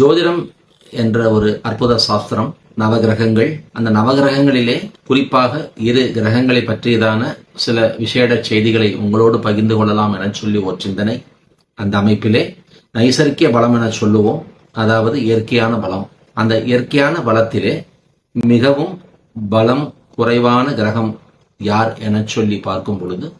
ஜோதிடம் என்ற ஒரு அற்புத சாஸ்திரம் நவகிரகங்கள். அந்த நவகிரகங்களிலே குறிப்பாக இரு கிரகங்களை பற்றியதான சில விசேட செய்திகளை உங்களோடு பகிர்ந்து கொள்ளலாம் என சொல்லி ஒரு சிந்தனை. அந்த அமைப்பிலே நைசர்கிய பலம் என சொல்லுவோம். அதாவது இயற்கையான பலம். அந்த இயற்கையான பலத்திலே மிகவும் பலம் குறைவான கிரகம் யார் என சொல்லி பார்க்கும் பொழுது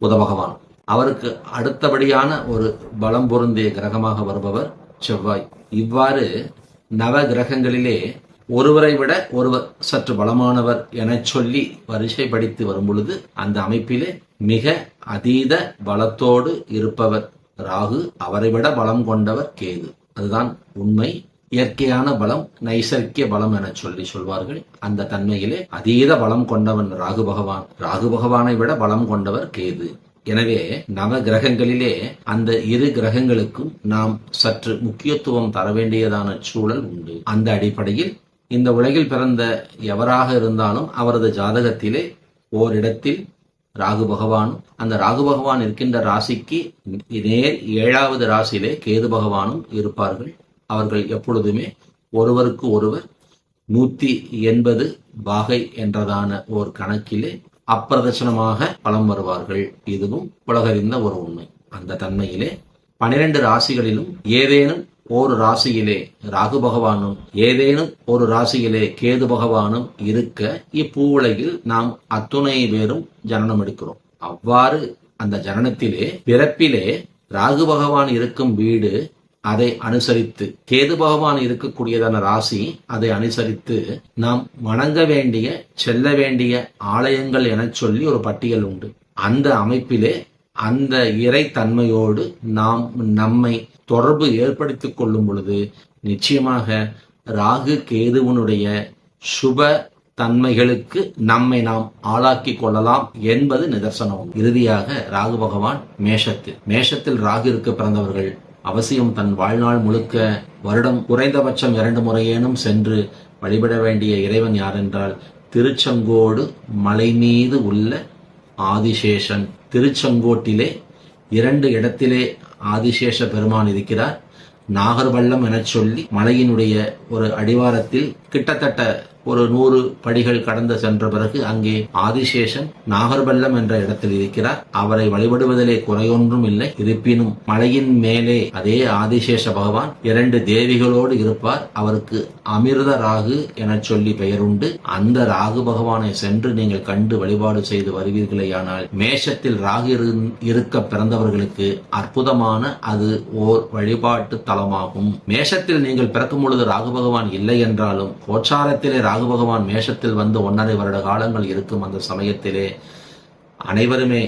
புத பகவான் அவருக்கு அடுத்தபடியான ஒரு பலம் பொருந்திய கிரகமாக வருபவர் செவ்வாய். இவ்வாறு நவ கிரகங்களிலே ஒருவரை விட ஒருவர் சற்று பலமானவர் என சொல்லி வரிசைப்படுத்தி வரும் பொழுது அந்த அமைப்பிலே மிக அதீத பலத்தோடு இருப்பவர் ராகு அவரை விட பலம் கொண்டவர் கேது. அதுதான் உண்மை. இயற்கையான பலம் நைசர்கிய பலம் என சொல்லி சொல்வார்கள். அந்த தன்மையிலே அதீத பலம் கொண்டவன் ராகு பகவான். ராகு பகவானை விட பலம் கொண்டவர் கேது. எனவே நவ கிரகங்களிலே அந்த இரு கிரகங்களுக்கும் நாம் சற்று முக்கியத்துவம் தர வேண்டியதான சூழல் உண்டு. அந்த அடிப்படையில் இந்த உலகில் பிறந்த எவராக இருந்தாலும் அவரது ஜாதகத்திலே ஓரிடத்தில் ராகு பகவானும் அந்த ராகு பகவான் இருக்கின்ற ராசிக்கு நேர் ஏழாவது ராசியிலே கேது பகவானும் இருப்பார்கள். அவர்கள் எப்பொழுதுமே ஒருவருக்கு ஒருவர் நூத்தி எண்பது பாகை என்றதான ஓர் கணக்கிலே அப்பிரதட்சணமாக பலம் வருவார்கள். இதுவும் உலகறிந்த ஒரு உண்மை. அந்த தன்மையிலே பனிரெண்டு ராசிகளிலும் ஏதேனும் ஒரு ராசியிலே ராகு பகவானும் ஏதேனும் ஒரு ராசியிலே கேது பகவானும் இருக்க இப்பூவுலகில் நாம் அத்துணை பேரும் ஜனனம் எடுக்கிறோம். அவ்வாறு அந்த ஜனனத்திலே பிறப்பிலே ராகு பகவான் இருக்கும் வீடு அதை அனுசரித்து கேது பகவான் இருக்கக்கூடியதான ராசி அதை அனுசரித்து நாம் வணங்க வேண்டிய செல்ல வேண்டிய ஆலயங்கள் என சொல்லி ஒரு பட்டியல் உண்டு. அந்த அமைப்பிலே அந்த இறை தன்மையோடு நாம் நம்மை தொடர்பு ஏற்படுத்திக் கொள்ளும் பொழுது நிச்சயமாக ராகு கேதுவனுடைய சுப தன்மைகளுக்கு நம்மை நாம் ஆளாக்கி கொள்ளலாம் என்பது நிதர்சனம். இறுதியாக ராகு பகவான் மேஷத்தில் மேஷத்தில் ராகு இருக்க பிறந்தவர்கள் அவசியம் தன் வாழ்நாள் முழுக்க வருடம் குறைந்தபட்சம் இரண்டு முறையேனும் சென்று வழிபட வேண்டிய இறைவன் யாரென்றால் திருச்செங்கோடு மலை மீது உள்ள ஆதிசேஷன். திருச்செங்கோட்டிலே இரண்டு இடத்திலே ஆதிசேஷ பெருமான் இருக்கிறார். நாகர்வள்ளம் எனச் சொல்லி மலையினுடைய ஒரு அடிவாரத்தில் கிட்டத்தட்ட ஒரு நூறு படிகள் கடந்து சென்ற பிறகு அங்கே ஆதிசேஷன் நாகர்வல்லம் என்ற இடத்தில் இருக்கிறார். அவரை வழிபடுவதிலே குறையொன்றும் இல்லை. இருப்பினும் மலையின் மேலே அதே ஆதிசேஷ பகவான் இரண்டு தேவிகளோடு இருப்பார். அவருக்கு அமிர்த ராகு என சொல்லி பெயருண்டு. அந்த ராகு பகவானை சென்று நீங்கள் கண்டு வழிபாடு செய்து வருவீர்களேயானால் மேஷத்தில் ராகு இருக்க பிறந்தவர்களுக்கு அற்புதமான அது ஓர் வழிபாட்டு தலமாகும். மேஷத்தில் நீங்கள் பிறக்கும் பொழுது ராகு பகவான் இல்லை என்றாலும் கோச்சாரத்திலே ராகு பகவான் மேஷத்தில் வந்து ஒன்றரை வருட காலங்கள் இருக்கும் அந்த சமயத்திலே அனைவருமே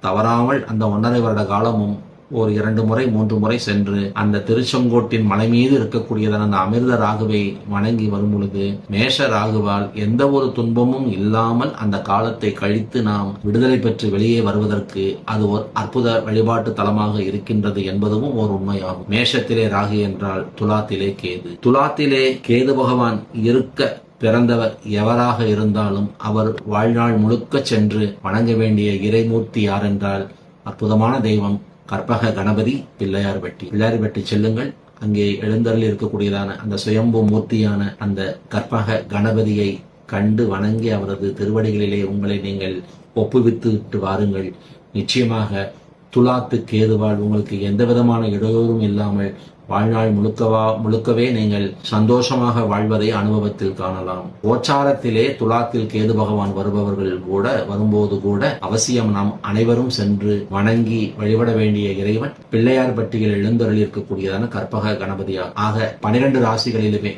தவறாமல் அந்த ஒன்றரை வருட காலமும் ஒரு இரண்டு முறை மூன்று முறை சென்று அந்த திருச்செங்கோட்டின் மலை மீது இருக்கக்கூடியதான அந்த அமிர்த ராகுவை வணங்கி வரும் பொழுது மேஷ ராகுவால் எந்த ஒரு துன்பமும் இல்லாமல் அந்த காலத்தை கழித்து நாம் விடுதலை பெற்று வெளியே வருவதற்கு அது ஒரு அற்புத வழிபாட்டு தலமாக இருக்கின்றது என்பதும் ஒரு உண்மையாகும். மேஷத்திலே ராகு என்றால் துலாத்திலே கேது. துலாத்திலே கேது பகவான் இருக்க பிறந்தவர் எவராக இருந்தாலும் அவர் வாழ்நாள் முழுக்க சென்று வணங்க வேண்டிய இறைமூர்த்தி யாரென்றால் அற்புதமான தெய்வம் கற்பக கணபதி பிள்ளையார் பிள்ளையார்பட்டி பிள்ளையார் செல்லுங்கள். அங்கே எழுந்தரில் இருக்கக்கூடியதான அந்த சுயம்பு மூர்த்தியான அந்த கற்பக கணபதியை கண்டு வணங்கி அவரது திருவடிகளிலே உங்களை நீங்கள் ஒப்புவித்து விட்டு வாருங்கள். நிச்சயமாக துலாத்து கேதுவால் உங்களுக்கு எந்த விதமான இடையூறும் இல்லாமல் வாழ்நாள் முழுக்கவா முழுக்கவே நீங்கள் சந்தோஷமாக வாழ்வதை அனுபவத்தில் காணலாம். கோச்சாரத்திலே துலாத்தில் கேது பகவான் வருபவர்கள் கூட வரும்போது கூட அவசியம் நாம் அனைவரும் சென்று வணங்கி வழிபட வேண்டிய இறைவன் பிள்ளையார் பட்டியல் எழுந்தருள் இருக்கக்கூடியதான கற்பக கணபதியா. ஆக பனிரெண்டு ராசிகளிலுமே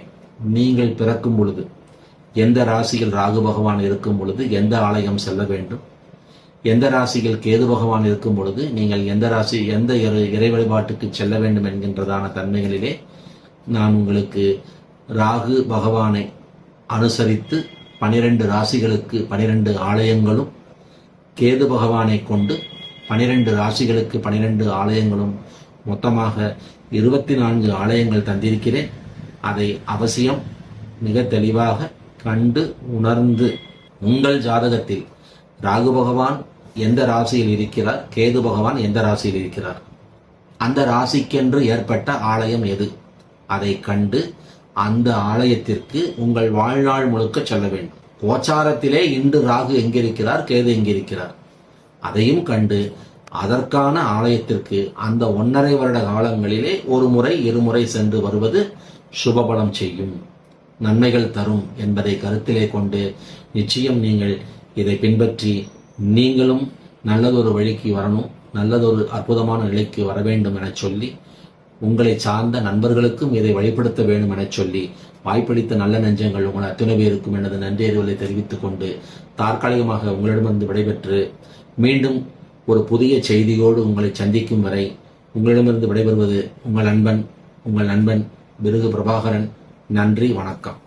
நீங்கள் பிறக்கும் பொழுது எந்த ராசியில் ராகு பகவான் இருக்கும் பொழுது எந்த ஆலயம் செல்ல வேண்டும்? எந்த ராசியில் கேது பகவான் இருக்கும் பொழுது நீங்கள் எந்த ராசி எந்த இறை- இறை வழிபாட்டுக்கு செல்ல வேண்டும் என்கின்றதான தன்மைகளிலே நான் உங்களுக்கு ராகு பகவானை அனுசரித்து பனிரெண்டு ராசிகளுக்கு பனிரெண்டு ஆலயங்களும் கேது பகவானை கொண்டு பனிரெண்டு ராசிகளுக்கு பனிரெண்டு ஆலயங்களும் மொத்தமாக இருபத்தி நான்கு ஆலயங்கள் தந்திருக்கிறேன். அதை அவசியம் மிக தெளிவாக கண்டு உணர்ந்து உங்கள் ஜாதகத்தில் ராகு பகவான் எந்த ராசியில் இருக்கிறார்? கேது பகவான் எந்த ராசியில் இருக்கிறார்? அந்த ராசிக்கென்று ஏற்பட்ட ஆலயம் எது? அதை கண்டு அந்த ஆலயத்திற்கு உங்கள் வாழ்நாள் முழுக்க செல்ல வேண்டும். கோச்சாரத்திலே இன்று ராகு எங்கிருக்கிறார்? கேது எங்கிருக்கிறார்? அதையும் கண்டு அதற்கான ஆலயத்திற்கு அந்த ஒன்றரை வருட காலங்களிலே ஒரு முறை இருமுறை சென்று வருவது சுபபலம் செய்யும். நன்மைகள் தரும் என்பதை கருத்திலே கொண்டு நிச்சயம் நீங்கள் இதை பின்பற்றி நீங்களும் நல்லதொரு வழிக்கு வரணும் நல்லதொரு அற்புதமான நிலைக்கு வர வேண்டும் என சொல்லி உங்களை சார்ந்த நண்பர்களுக்கும் இதை வழிபடுத்த வேண்டும் என சொல்லி வாய்ப்பளித்த நல்ல நெஞ்சங்கள் உங்கள் அத்துணை பேருக்கும் எனது நன்றியறிவுகளை தெரிவித்துக் கொண்டு தற்காலிகமாக உங்களிடமிருந்து விடைபெற்று மீண்டும் ஒரு புதிய செய்தியோடு உங்களை சந்திக்கும் வரை உங்களிடமிருந்து விடைபெறுவது உங்கள் நண்பன் உங்கள் நண்பன் பிருகு பிரபாகரன். நன்றி வணக்கம்.